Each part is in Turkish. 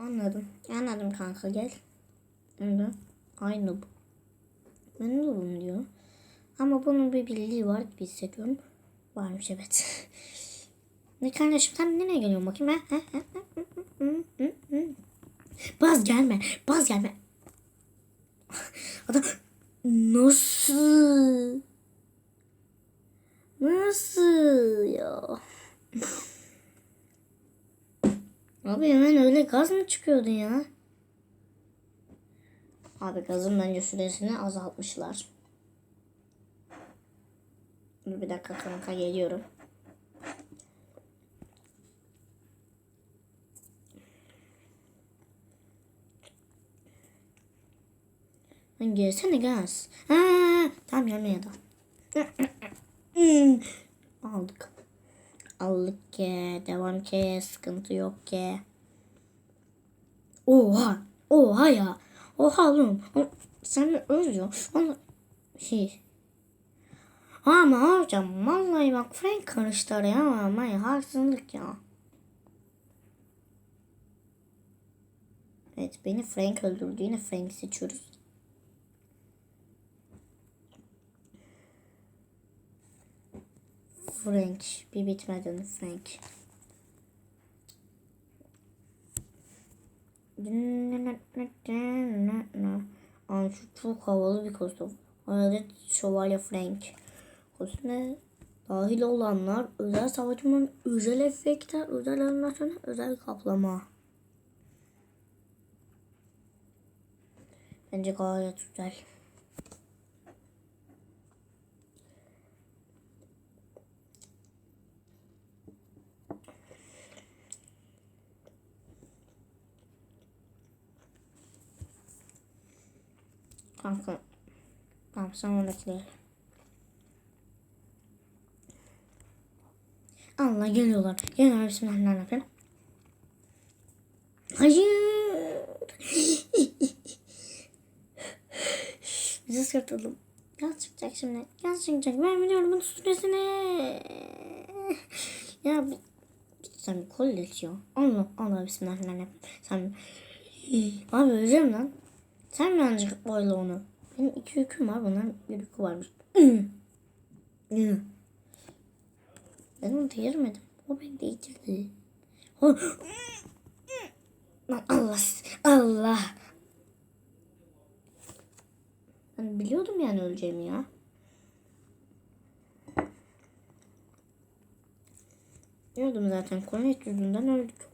Anladım. Anladım kanka gel. Öyle. Aynı bu. Ben de diyor. Ama bunun bir bildiği var gibi hissediyorum. Varmış evet. ne kardeşim sen nereye geliyorsun bakayım ha? Baz gelme. Baz gelme. Adam nasıl? Nasıl ya? Abi hemen öyle gaz mı çıkıyordu ya? Abi gazın bence süresini azaltmışlar. Dur bir dakika kanka geliyorum. Lan gelsene gaz. Ha, tamam gelmeye da. Aldık. Aldık ki. Devam ki. Sıkıntı yok ki. Oha. Oha ya. Oha oğlum. Sen ölüyor. Onu şey. Ama hocam vallahi bak Frank karıştırdı ya ama ya haksızlık ya. Evet beni Frank öldürdü. Yine Frank seçiyoruz. Frank. Bir bitmeden Frank. Ay şu çok havalı bir kostüm. Hayalet Şövalye Frank. Kostüme dahil olanlar özel savaşmanın özel efektler, özel animasyon, özel kaplama. Bence gayet güzel. Kanka. Tamam sonrakileri. Allah geliyorlar. Geliyorlar bismillahirrahmanirrahim. Hayır. Bizi sırtladım. Yaz çıkacak şimdi. Yaz çıkacak. Ben biliyorum bunun süresini. Ya bir, sen bir kollet ya. Allah Allah bismillahirrahmanirrahim. Sen Abi öleceğim lan. Sen birazcık boyla onu. Benim iki yüküm var. Bunların bir yükü varmış. ben onu değirmedim. O beni değdirdi. Allah. Allah. Ben biliyordum yani öleceğimi ya. Biliyordum zaten. Konet yüzünden öldük.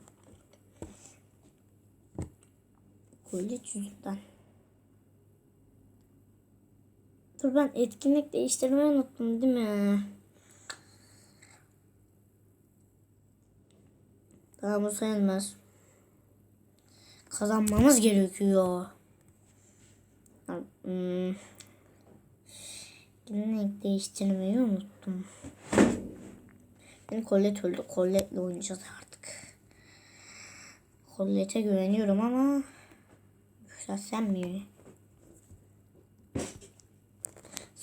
Kolet yüzünden. Dur ben etkinlik değiştirmeyi unuttum değil mi? Daha bu sayılmaz. Kazanmamız gerekiyor. Hmm. Etkinlik değiştirmeyi unuttum. Ben Colette öldü. Colette'le oynayacağız artık. Colette'e güveniyorum ama yükseltemiyor.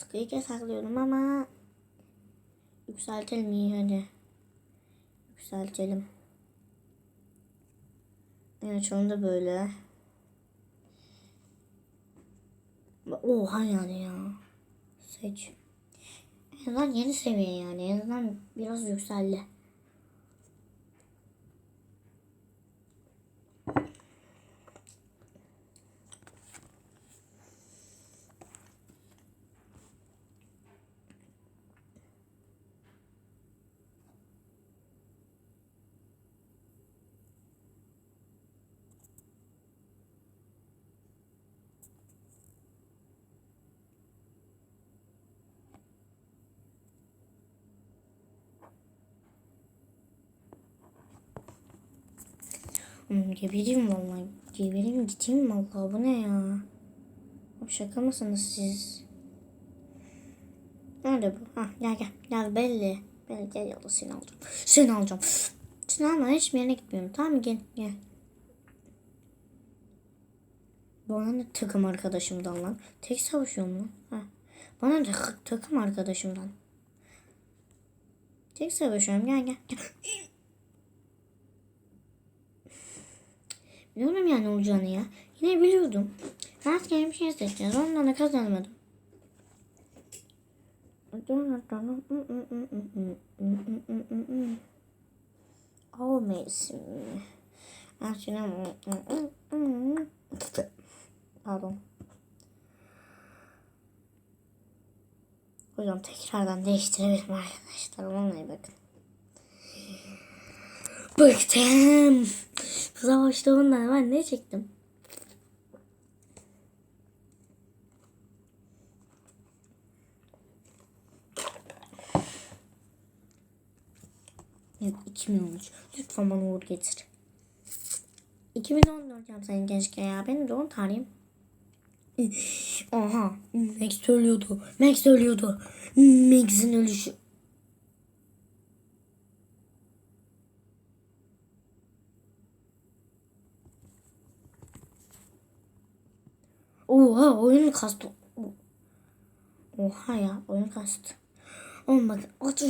Sıkıyı saklıyorum ama yükseltelim iyi hadi. Yükseltelim. Evet şu anda böyle. Oha yani ya. Seç. En azından yeni seviye yani. En azından biraz yükseldi. Hmm, gebereyim vallahi. Gebereyim gideyim vallahi. Bu ne ya? Şaka mısınız siz? Nerede bu? Ha gel gel. Gel belli. Belli gel yolda seni alacağım. Seni alacağım. Seni alma hiçbir yere gitmiyorum. Tamam? Gel gel. Bana ne takım arkadaşımdan lan? Tek savaşıyorum lan. Ha. Bana ne takım arkadaşımdan? Tek savaşıyorum. Gel gel. gel. Biliyordum yani olacağını ya. Yine biliyordum. Rastgele bir şey seçeceğiz. Ondan da kazanmadım. Av mevsimi. Aslında Pardon. Hocam tekrardan değiştirebilirim arkadaşlar. Vallahi bakın. Bıktım. Savaşta ondan ben ne çektim? Yok 2013. Lütfen bana uğur getir. 2014 yapsaydın keşke ya. Benim doğum tarihim. Aha. Max söylüyordu. Max söylüyordu. Max'in ölüşü. Oha oyun kastı. Oha ya oyun kastı. Oğlum bak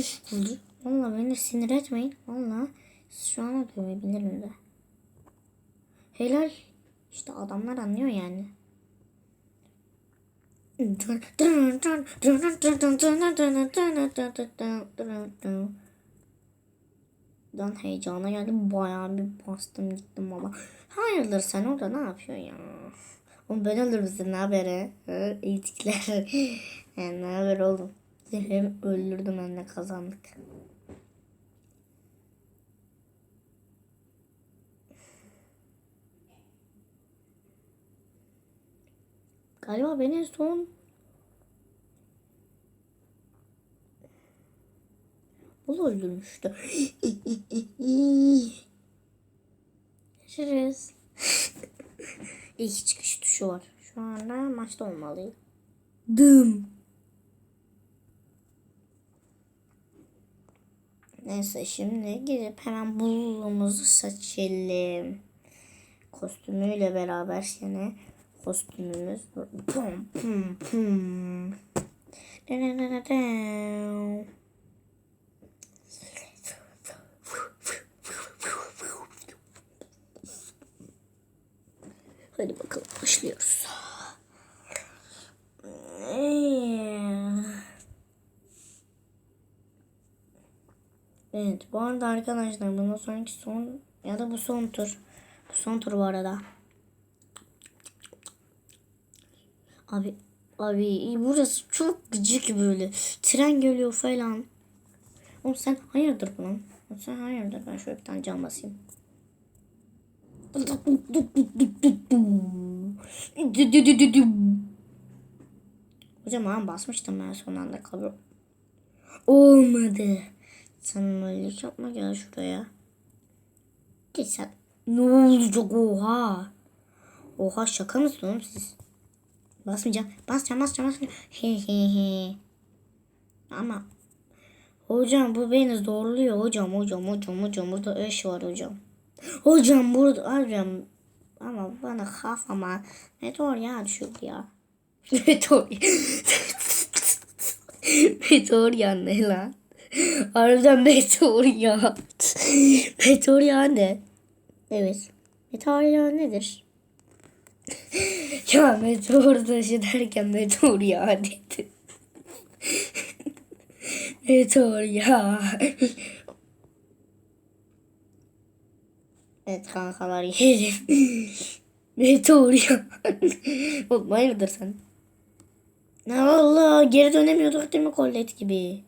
şu kılıcı. Valla beni sinir etmeyin. Valla şu an dövebilirim de. Helal. İşte adamlar anlıyor yani. Dan heyecana geldim bayağı bir bastım gittim ama. Hayırdır sen orada ne yapıyorsun ya? Oğlum ben ölür müsün ne haberi? İltikler. yani ne haber oğlum? Hem öldürdüm hem de kazandık. Galiba beni son Bu öldürmüştü. Görüşürüz. İlk çıkış tuşu var. Şu anda maçta olmalıyım. Dım. Neyse şimdi gidip hemen buzluğumuzu seçelim. Kostümüyle beraber yine kostümümüz. Pum pum pum. Da da da da da. Hadi bakalım başlıyoruz. Evet bu arada arkadaşlar bundan sonraki son ya da bu son tur. Bu son tur bu arada. Abi abi burası çok gıcık böyle. Tren geliyor falan. Oğlum sen hayırdır bunun? Sen hayırdır ben şöyle bir tane cam basayım. Hocam ağam basmıştım ben son anda kabul. Olmadı. Sen öyle yapma gel şuraya. Geç sen. Ne olacak oha. Oha şaka mısın oğlum siz? Basmayacağım. Basacağım basacağım basacağım. He he he. Ama hocam bu beni zorluyor hocam hocam hocam hocam burada eş var hocam. Hocam burada hocam ama bana kafama meteor ya düşürdü ya. meteor. meteor ya ne lan? Harbiden meteor ya. meteor ya ne? Evet. Meteor ya nedir? ya meteor taşı derken meteor ya dedi. meteor ya. Evet kankalar yerim. meteor ya. Oğlum hayırdır sen? Ne Allah geri dönemiyorduk değil mi kollet gibi?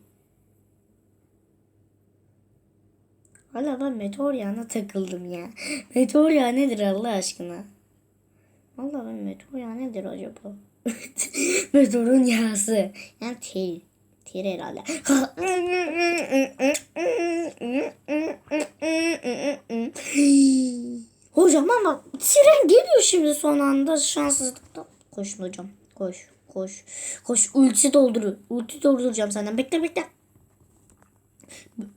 Hala ben meteor yağına takıldım ya. Meteor yağı nedir Allah aşkına? Valla ben meteor yağı nedir acaba? Meteorun yağısı. Yani tel. Tel herhalde. hocam ama tren geliyor şimdi son anda şanssızlıkta. Koş hocam. Koş. Koş. Koş. Ulti doldur. Ulti dolduracağım senden. Bekle bekle.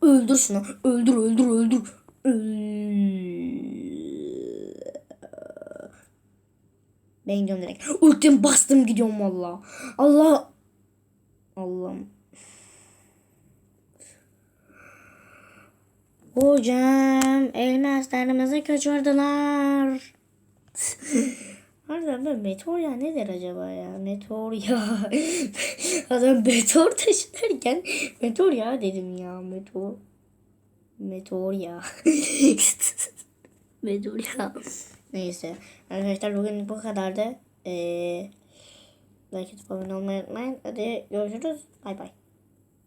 Öldür şunu. Öldür öldür öldür. Ben gidiyorum direkt. Ultim bastım gidiyorum valla. Allah. Allah'ım. Hocam elmaslarımızı kaçırdılar. Harbiden ben meteor ya nedir acaba ya? Meteor ya. Adam meteor taşı derken meteor ya dedim ya. Meteor. Meteor ya. meteor ya. Neyse. Arkadaşlar bugün bu kadardı. Ee, like atıp abone olmayı unutmayın. Hadi görüşürüz. Bay bay.